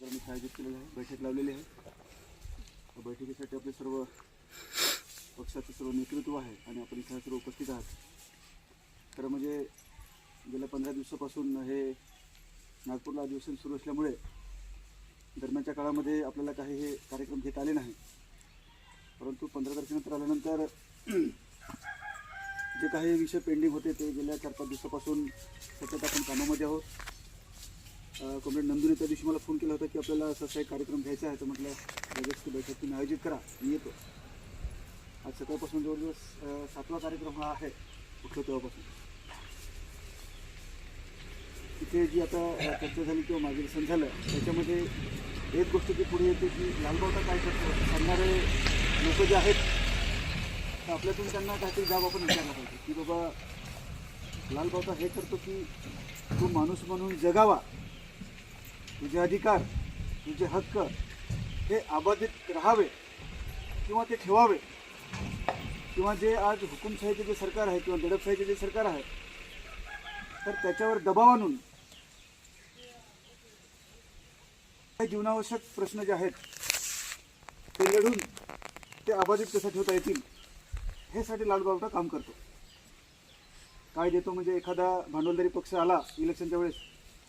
तर मी आयोजित केलेलं आहे? बैठक लावलेली आहे. त्या बैठकीसाठी आपले सर्व पक्षाचं सर्व नेतृत्व आहे आणि आपण इथं सर्व उपस्थित आहात. खरं म्हणजे गेल्या पंधरा दिवसापासून हे नागपूरला अधिवेशन सुरू असल्यामुळे दरम्यानच्या काळामध्ये आपल्याला काही हे कार्यक्रम घेता आले नाही. परंतु पंधरा तारखेनंतर आल्यानंतर जे काही विषय पेंडिंग होते ते गेल्या चार पाच दिवसापासून सतत आपण कामामध्ये आहोत. कॉम्रेड नंदुरी त्या दिवशी मला फोन केला होता की आपल्याला असं असा काही कार्यक्रम घ्यायचा आहे तर म्हटलं लगेच ती बैठक तुम्ही आयोजित करा मी येतो. आज सकाळपासून जवळजवळ सातवा कार्यक्रम हा आहे उठलो तेव्हापासून. तिथे जी आता चर्चा झाली किंवा मार्गदर्शन झालं त्याच्यामध्ये एक गोष्ट जी पुढे येते की लालबावटा काय करतो सांगणारे लोक जे आहेत तर आपल्यातून त्यांना काहीतरी जाब आपण विचारला पाहिजे की बाबा लालबावटा हे करतो की तो माणूस म्हणून जगावा तुझे अधिकार तुझे हक्क हे अबाधित राहावे किंवा ते ठेवावे. किंवा जे आज हुकुमशाहीचे जे सरकार आहे किंवा दडपशाहीचे जे सरकार आहे तर त्याच्यावर दबाव आणून काही जीवनावश्यक प्रश्न जे आहेत ते लढून ते अबाधित कसं ठेवता येतील हे साठी लालबावटा काम करतो. काय देतो म्हणजे एखादा भांडवलदारी पक्ष आला इलेक्शनच्या वेळेस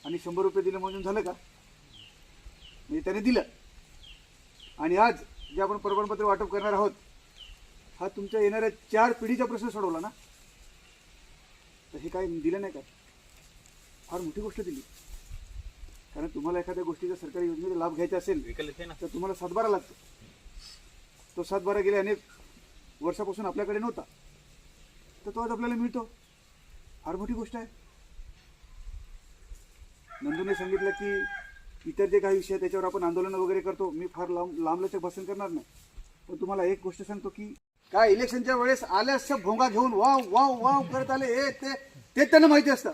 आणि शंभर रुपये दिले म्हणून झालं का? म्हणजे त्याने दिलं. आणि आज जे आपण प्रमाणपत्र वाटप करणार आहोत हा तुमच्या येणाऱ्या चार पिढीचा प्रश्न सोडवला ना? तर हे काय दिलं नाही काय फार मोठी गोष्ट दिली. कारण तुम्हाला एखाद्या गोष्टीचा सरकारी योजनेचा लाभ घ्यायचा असेल तर तुम्हाला सातबारा लागतो. तो सातबारा गेले अनेक वर्षापासून आपल्याकडे नव्हता. तर तो आज आपल्याला मिळतो. फार मोठी गोष्ट आहे. नंदूने सांगितलं की इतर जे काही विषय त्याच्यावर आपण आंदोलन वगैरे करतो मी फार लांब लांबलचक भाषण करणार नाही. पण तुम्हाला एक गोष्ट सांगतो की काय इलेक्शनच्या वेळेस आल्यास भोंगा घेऊन वाव वाव वाव करत आले हे ते ते त्यांना माहिती असतं.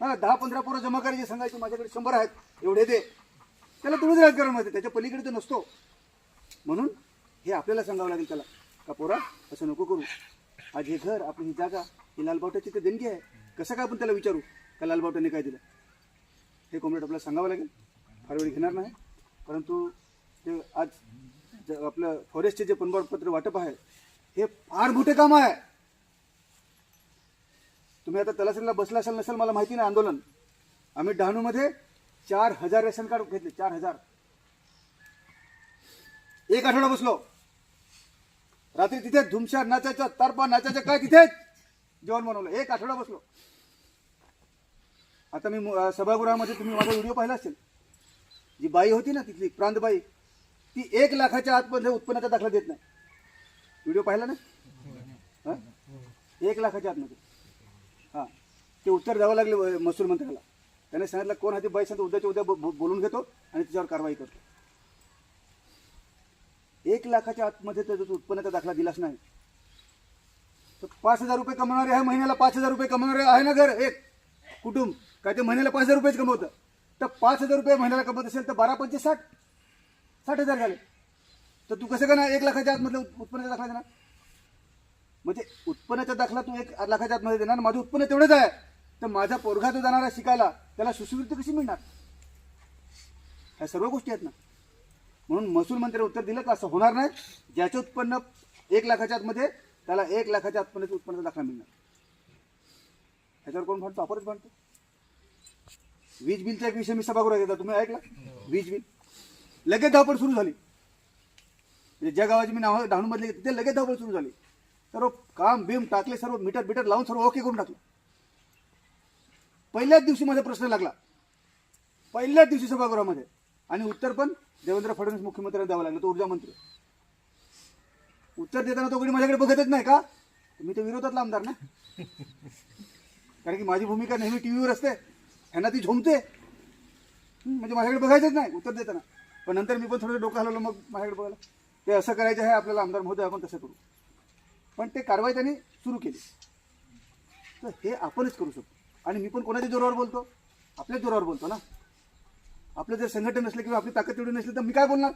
हा दहा पंधरा पोरं जमा करायचे सांगायचे माझ्याकडे शंभर आहेत एवढे दे. त्याला तुम्हीच राजकारण माहिती त्याच्या पलीकडे तो नसतो. म्हणून हे आपल्याला सांगावं लागेल त्याला का पोरा असं नको करू. आज हे घर आपली ही जागा ही लालबावट्याची ते देणगी आहे. कसं काय आपण त्याला विचारू? का लालबावट्याने काय दिलं? हे कॉम्रेड आपल्याला सांगावं लागेल. फार वेळ घेणार नाही. परंतु ते आज आपलं फॉरेस्टचे जे प्रमाणपत्र वाटप आहे हे फार मोठे काम आहे. तुम्ही आता तलासरीला बसला असाल नसेल मला माहिती नाही आंदोलन. आम्ही डहाणूमध्ये चार हजार रेशन कार्ड घेतले चार हजार. एक आठवडा बसलो. रात्री तिथे धुमशार नाचायचं तारपा नाचायचं काय तिथेच? जेवण बनवलं. एक आठवडा बसलो. आता मी मु- सभागृहामध्ये तुम्ही माझा व्हिडिओ पाहिला असेल. जी बाई होती ना तिथली प्रांतबाई ती एक लाखाच्या आतमध्ये उत्पन्नाचा दाखला देत नाही. व्हिडिओ पाहिला ना? हं? एक लाखाच्या आतमध्ये. हां. ते उत्तर द्यावं लागले अं, महसूल मंत्र्याला. त्याने सांगितलं कोण आहे ती बाई? सांगतो उद्याच्या उद्या ब- ब- बोलून घेतो आणि तिच्यावर कारवाई करतो. एक लाखाच्या आतमध्ये त्याचा उत्पन्नाचा दाखला दिलाच नाही. तर पाच हजार रुपये कमवणारे आहे महिन्याला पाच हजार रुपये कमवणारे आहे ना घर? एक. कुटुंब. काय ते महिन्याला पाच हजार रुपयेच कमवतं. तर पाच हजार रुपये महिन्याला कमवत असेल तर बारा पंचे साठ साठ हजार झाले. तर तू कसं करणार? एक लाखाच्या आतमधलं उत्पन्नाचा दाखला देणार? म्हणजे उत्पन्नाचा दाखला तू एक लाखाच्या आतमध्ये देणार माझं उत्पन्न तेवढंच आहे. तर माझा पोरगा तो जाणारा शिकायला त्याला शिष्यवृत्ती कशी मिळणार? ह्या सर्व गोष्टी आहेत ना. म्हणून महसूल मंत्र्याने उत्तर दिलं का असं होणार नाही. ज्याचं उत्पन्न एक लाखाच्या आतमध्ये त्याला एक लाखाच्या आतमध्ये उत्पन्नाचा दाखला मिळणार. त्याच्यावर कोण भांडतो आपणच भांडतो वीज बिलचा एक विषय मी सभागृहात येतात तुम्ही ऐकला? वीज बिल. लगेच धावपळ सुरू झाली. म्हणजे ज्या गावाची मी नाव डहाणूमधली ते लगेच धावपळ सुरू झाली. सर्व काम बीम टाकले सर्व मीटर बिटर लावून सर्व ओके करून टाकलं. पहिल्याच दिवशी माझा प्रश्न लागला. पहिल्याच दिवशी सभागृहामध्ये. आणि उत्तर पण देवेंद्र फडणवीस मुख्यमंत्र्यांना द्यावं लागलं तो ऊर्जा मंत्री. उत्तर देताना तो कोणी माझ्याकडे बघतच नाही का? मी तर विरोधातला आमदार ना. कारण की माझी भूमिका नेहमी टी व्हीवर असते. ह्यांना ती झोमते म्हणजे माझ्याकडे बघायचंच नाही उत्तर देताना. पण नंतर मी पण थोडं डोकं हलवलं मग माझ्याकडे बघायला. ते असं करायचं आहे आपल्याला आमदार महोदय आपण तसं करू. पण ते कारवाई त्यांनी सुरू केली. तर हे आपणच करू शकतो. आणि मी पण कोणाच्या जोरावर बोलतो? आपल्याच जोरावर बोलतो ना. आपलं जर संघटन नसलं किंवा आपली ताकद तेवढी नसली तर मी काय बोलणार?